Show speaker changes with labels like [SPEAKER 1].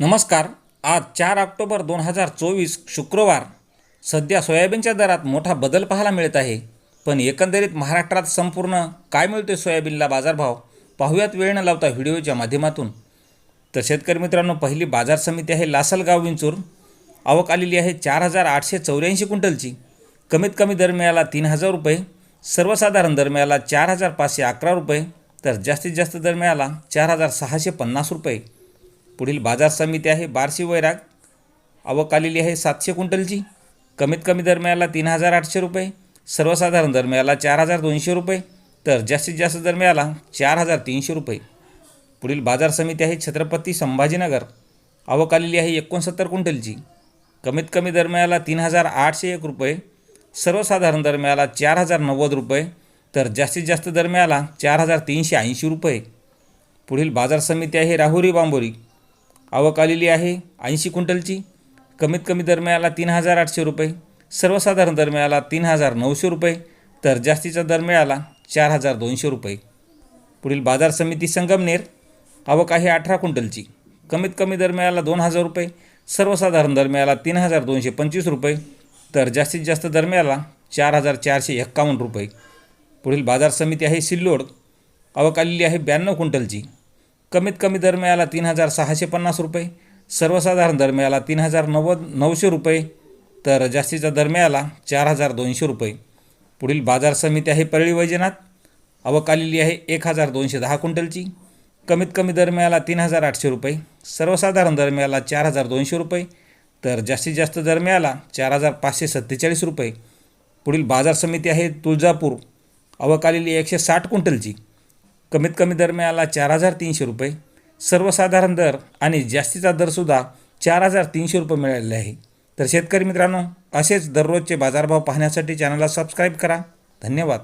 [SPEAKER 1] नमस्कार. आज चार ऑक्टोबर दोन हजार चोवीस शुक्रवार. सध्या सोयाबीनच्या दरात मोठा बदल पाहायला मिळत आहे. पण एकंदरीत महाराष्ट्रात संपूर्ण काय मिळते सोयाबीनला बाजारभाव? पाहूयात वेळ न लावता व्हिडिओच्या माध्यमातून. तर शेतकरी मित्रांनो पहिली बाजार समिती आहे लासलगाव विंचूर. आवक आलेली आहे चार हजार आठशे चौऱ्याऐंशी क्विंटलची. कमीत कमी दर मिळाला तीन हजार रुपये. सर्वसाधारण दर मिळाला चार हजार पाचशे अकरा रुपये. तर जास्तीत जास्त दर मिळाला चार हजार सहाशे पन्नास रुपये. पुढील बाजार समिती आहे बारशी वैराग. आवक आलेली आहे सातशे क्विंटलची. कमीत कमी दर मिळाला तीन हजार आठशे रुपये. सर्वसाधारण दर मिळाला चार हजार दोनशे रुपये. तर जास्तीत जास्त दर मिळाला चार हजार तीनशे रुपये. पुढील बाजार समिती आहे छत्रपती संभाजीनगर. आवक आलेली आहे एकोणसत्तर क्विंटलची. कमीत कमी दर मिळाला तीन हजार आठशे एक रुपये. सर्वसाधारण दर मिळाला चार हजार नव्वद रुपये. तर जास्तीत जास्त दर मिळाला चार हजार तीनशे ऐंशी रुपये. पुढील बाजार समिती आहे राहुरी बांबोरी. आवक आलेली आहे. ऐंशी क्विंटलची. कमीत कमी दर मिळाला तीन हजार आठशे रुपये. सर्वसाधारण दर मिळाला तीन हजार नऊशे रुपये. तर जास्तीचा दर मिळाला चार हजार दोनशे रुपये. पुढील बाजार समिती संगमनेर. आवक आहे अठरा क्विंटलची. कमीत कमी दर मिळाला दोन हजार रुपये. सर्वसाधारण दर मिळाला तीन हजार दोनशे पंचवीस रुपये. तर जास्तीत जास्त दर मिळाला चार हजार चारशे एक्कावन्न रुपये. पुढील बाजार समिती आहे सिल्लोड. आवक आलेली आहे ब्याण्णव क्विंटलची. कमीत कमी दर मिळाला तीन हजार सहाशे पन्नास रुपये. सर्वसाधारण दर मिळाला तीन हजार नव्वद नऊशे रुपये. तर जास्तीचा दर मिळाला चार हजार दोनशे रुपये. पुढील बाजार समिती आहे परळी वैजनाथ. आवक आलेली आहे एक हजार दोनशे दहा क्विंटलची. कमीत कमी दर मिळाला तीन हजार आठशे रुपये. सर्वसाधारण दर मिळाला चार हजार दोनशे रुपये. तर जास्तीत जास्त दर मिळाला चार हजार पाचशे सत्तेचाळीस रुपये. पुढील बाजार समिती आहे तुळजापूर. आवक आलेली एकशे साठ क्विंटलची. कमीत कमी दर मिळाला चार हजार तीनशे रुपये. सर्वसाधारण दर आणि जास्तीचा दरसुद्धा चार हजार तीनशे रुपये मिळालेले आहे. तर शेतकरी मित्रांनो असेच दररोजचे बाजारभाव पाहण्यासाठी चॅनलला सबस्क्राईब करा. धन्यवाद.